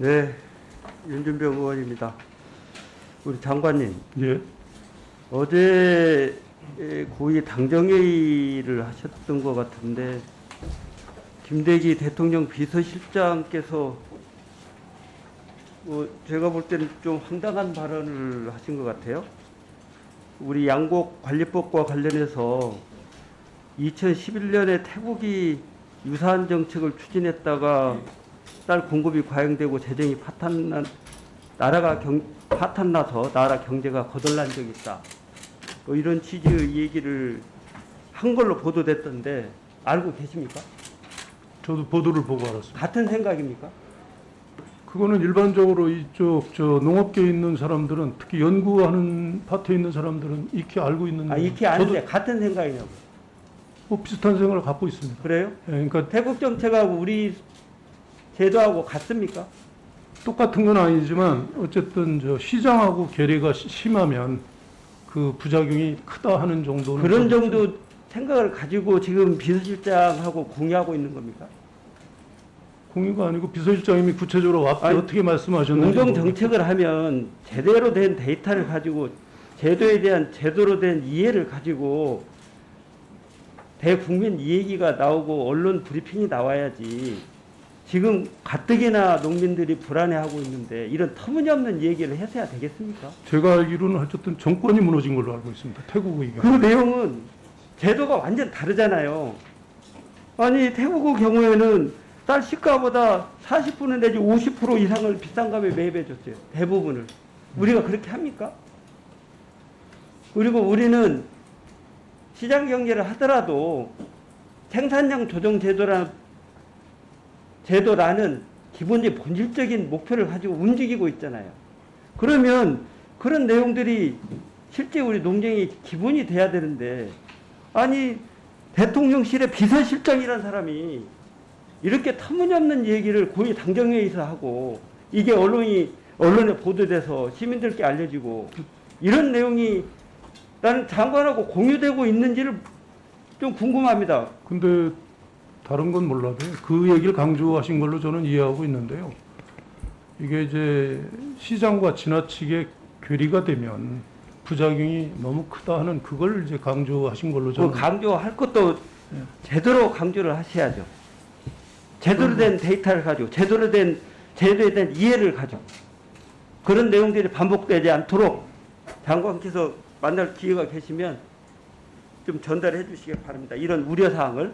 네, 윤준병 의원입니다. 우리 장관님, 예. 어제 에, 고위 당정회의를 하셨던 것 같은데 김대기 대통령 비서실장께서 뭐 제가 볼 때는 좀 황당한 발언을 하신 것 같아요. 우리 양곡 관리법과 관련해서 2011년에 태국이 유사한 정책을 추진했다가 쌀 공급이 과잉되고 재정이 파탄난 나라가 경, 파탄나서 나라 경제가 거덜난 적이 있다. 뭐 이런 취지의 얘기를 한 걸로 보도됐던데 알고 계십니까? 저도 보도를 보고 알았습니다. 같은 생각입니까? 그거는 일반적으로 이쪽 저 농업계에 있는 사람들은 특히 연구하는 파트에 있는 사람들은 익히 알고 있는 아, 익히 아는데 같은 생각이냐고. 뭐 비슷한 생각을 갖고 있습니다. 그래요? 예, 그러니까 태국 정책하고 우리 제도하고 같습니까? 똑같은 건 아니지만 어쨌든 저 시장하고 괴리가 시- 심하면 그 부작용이 크다 하는 정도는 그런 좀 정도 생각을 가지고 지금 비서실장하고 공유하고 있는 겁니까? 공유가 아니고 비서실장님이 구체적으로 앞에 아니, 어떻게 말씀하셨는지 공정. 정책을 하면 제대로 된 데이터를 가지고 제도에 대한 제대로 된 이해를 가지고 대국민 이야기가 나오고 언론 브리핑이 나와야지 지금 가뜩이나 농민들이 불안해하고 있는데 이런 터무니없는 얘기를 해서야 되겠습니까? 제가 알기로는 어쨌든 정권이 무너진 걸로 알고 있습니다. 태국 의가. 그 내용은 제도가 완전 다르잖아요. 아니 태국의 경우에는 쌀 시가보다 40% 내지 50% 이상을 비싼 값에 매입해 줬어요. 대부분을. 우리가 그렇게 합니까? 그리고 우리는 시장 경제를 하더라도 생산량 조정 제도라 제도라는 기본적인 본질적인 목표를 가지고 움직이고 있잖아요. 그러면 그런 내용들이 실제 우리 농정이 기본이 돼야 되는데 아니 대통령실의 비서실장이라는 사람이 이렇게 터무니없는 얘기를 고위 당정회의에서 하고 이게 언론이 언론에 보도돼서 시민들께 알려지고 이런 내용이 나는 장관하고 공유되고 있는지를 좀 궁금합니다. 근데 다른 건 몰라도 그 얘기를 강조하신 걸로 저는 이해하고 있는데요. 이게 이제 시장과 지나치게 괴리가 되면 부작용이 너무 크다 하는 그걸 이제 강조하신 걸로 그 저는 강조할 것도 제대로 강조를 하셔야죠. 제대로 된 데이터를 가지고 제대로 된 대한 이해를 가지고 그런 내용들이 반복되지 않도록 장관께서 만날 기회가 계시면 좀 전달해 주시기 바랍니다. 이런 우려 사항을